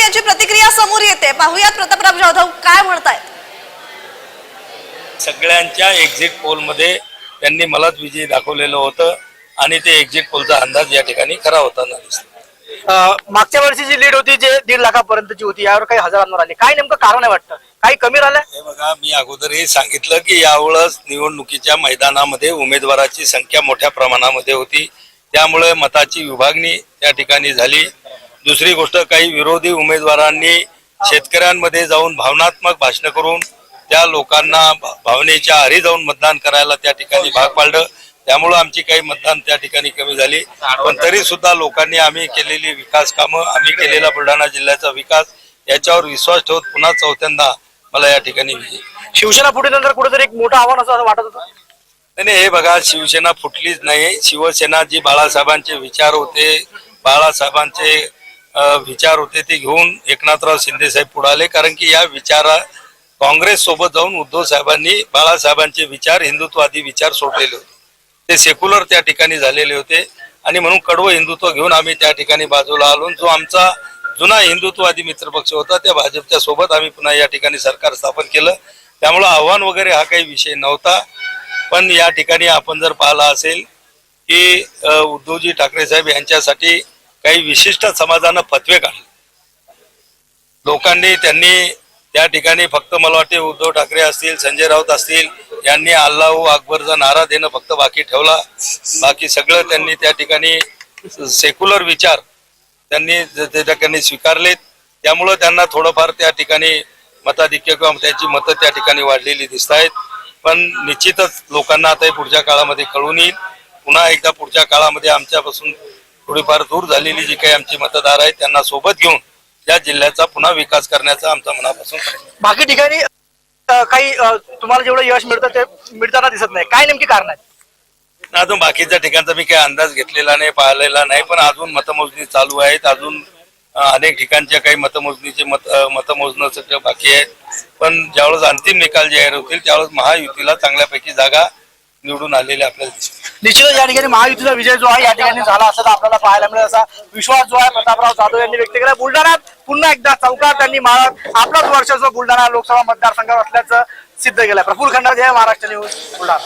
यांची प्रतिक्रिया समोर येते. पाहुयात प्रतापराव जाधव काय म्हणतायत सगळ्यांच्या एक्झिट पोलमध्ये त्यांनी मलाच विजयी दाखवलेलं होतं आणि ते एक्झिट पोलचा अंदाज या ठिकाणी खरा होताना दिसला अं, मागच्या वर्षी जी लीड होती जे दीड लाखापर्यंतची होती यावर काही हजारांवर आली. काय नेमकं कारण आहे वाटतं? काही कमी राहिलंय हे बघा मी अगोदरही सांगितलं की यावेळेस निवडणुकीच्या मैदानामध्ये उमेदवाराची संख्या मोठ्या प्रमाणामध्ये होती. त्यामुळे मताची विभागणी त्या ठिकाणी झाली. दुसरी गोष्ट काही विरोधी उमेदवारांनी शेतकऱ्यांमध्ये जाऊन भावनात्मक भाषण करून त्या लोकांना भावनेच्या आरी जाऊन मतदान करायला त्या ठिकाणी भाग पाडलं. त्यामुळं आमची काही मतदान त्या ठिकाणी कमी झाली. पण तरी सुद्धा लोकांनी आम्ही केलेली विकास कामं आम्ही केलेला बुलढाणा जिल्ह्याचा विकास याच्यावर विश्वास ठेवत पुन्हा चौथ्यांदा मला या ठिकाणी विजय. शिवसेना पुढे नंतर कुठेतरी एक मोठं आव्हान असं वाटत होतं? नाही हे बघा शिवसेना फुटलीच नाही. शिवसेना जी बाळासाहेबांचे विचार होते बाळासाहेबांचे विचार होते ते घेऊन एकनाथराव शिंदे साहेब पुढे आले. कारण की या विचारा काँग्रेस सोबत जाऊन उद्धव साहेबांनी बाळासाहेबांचे विचार हिंदुत्ववादी विचार सोडलेले होते. ते सेक्युलर त्या ठिकाणी झालेले होते. आणि म्हणून कडवं हिंदुत्व घेऊन आम्ही त्या ठिकाणी बाजूला आलो. जो आमचा जुना हिंदुत्ववादी मित्रपक्ष होता त्या भाजपच्या सोबत आम्ही पुन्हा या ठिकाणी सरकार स्थापन केलं. त्यामुळं आव्हान वगैरे हा काही विषय नव्हता. पण या ठिकाणी आपण जर पाहिला असेल की उद्धवजी ठाकरे साहेब यांच्यासाठी काही विशिष्ट समाजानं फतवे काढले. लोकांनी त्यांनी त्या ठिकाणी फक्त मला वाटते उद्धव ठाकरे असतील संजय राऊत असतील यांनी अल्लाहू अकबरचा नारा देणं फक्त बाकी ठेवला. बाकी सगळं त्यांनी त्या ठिकाणी सेक्युलर विचार त्यांनी त्या ठिकाणी स्वीकारलेत. त्यामुळं त्यांना थोडंफार त्या ठिकाणी मताधिक्य किंवा त्यांची मतं त्या ठिकाणी वाढलेली दिसत आहेत पण निश्चितच लोकांना आता हे पुढच्या काळामध्ये कळून येईल. पुन्हा एकदा पुढच्या काळामध्ये आमच्यापासून थोडीफार दूर झालेली जी काही आमची मतदार आहेत त्यांना सोबत घेऊन या जिल्ह्याचा पुन्हा विकास करण्याचा आमचा मनापासून आहे. बाकी ठिकाणी अं, काही अं, तुम्हाला जेवढं यश मिळतं ते मिळताना दिसत नाही. काय नेमकी कारण आहेत अजून बाकीच्या ठिकाणचा मी काही अंदाज घेतलेला नाही पाहिलेला नाही पण अजून मतमोजणी चालू आहेत. अजून अ, अनेक ठिकाणच्या काही मतमोजणीचे मत अ, मतमोजणं सगळं बाकी आहे पण ज्यावेळेस अंतिम निकाल जाहीर होतील त्यावेळेस महायुतीला चांगल्यापैकी जागा निवडून आलेल्या आपल्याला दिसतील निश्चितच या ठिकाणी महायुतीचा विजय जो आहे या ठिकाणी झाला असं आपल्याला पाहायला मिळेल. असा विश्वास जो आहे प्रतापराव जाधव यांनी व्यक्त केला. बुलढाण्यात पुन्हा एकदा चौकात त्यांनी महा- आपलाच वर्चस्व बुलढाणा लोकसभा मतदारसंघात असल्याचं सिद्ध केलं प्रफुल खंडार हे महाराष्ट्र न्यूज बुलढाणा.